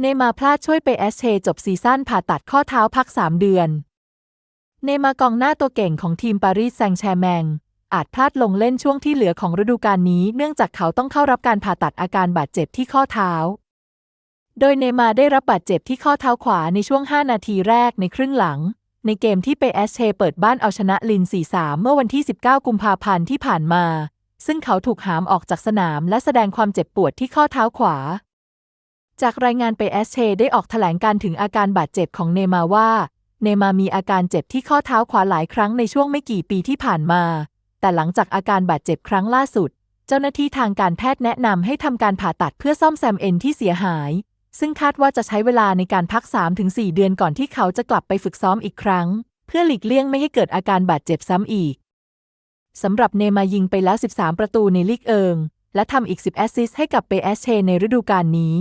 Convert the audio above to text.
เนมาร์พลาดช่วยเปเอสเชจบซีซั่นผ่าตัดข้อเท้าพัก 3 เดือน เนมาร์กองหน้าตัวเก่งของทีมปารีสแซงต์แชร์แมง อาจพลาดลงเล่นช่วงที่เหลือของฤดูกาลนี้เนื่องจากเขาต้องเข้ารับการผ่าตัดอาการบาดเจ็บที่ข้อเท้า โดยเนมาร์ได้รับบาดเจ็บที่ข้อเท้าขวาในช่วง 5 นาทีแรกในครึ่งหลัง ในเกมที่เปเอสเชเปิดบ้านเอาชนะลิน 4-3 เมื่อวันที่ 19 กุมภาพันธ์ที่ผ่านมา ซึ่งเขาถูกหามออกจากสนามและแสดงความเจ็บปวดที่ข้อเท้าขวา จากรายงานเปเอสเชได้ออกแถลงการถึงอาการบาดเจ็บของเนมาว่า เนมามีอาการเจ็บที่ข้อเท้าขวาหลายครั้งในช่วงไม่กี่ปีที่ผ่านมา แต่หลังจากอาการบาดเจ็บครั้งล่าสุด เจ้าหน้าที่ทางการแพทย์แนะนำให้ทำการผ่าตัดเพื่อซ่อมแซมเอ็นที่เสียหาย ซึ่งคาดว่าจะใช้เวลาในการพัก 3-4 เดือนก่อนที่เขาจะกลับไปฝึกซ้อมอีกครั้ง เพื่อหลีกเลี่ยงไม่ให้เกิดอาการบาดเจ็บซ้ำอีกสำหรับเนมายิงไปแล้ว 13 ประตูในลีกเอิง และทำอีก 10 แอสซิสต์ให้กับเปเอสเชในฤดูกาลนี้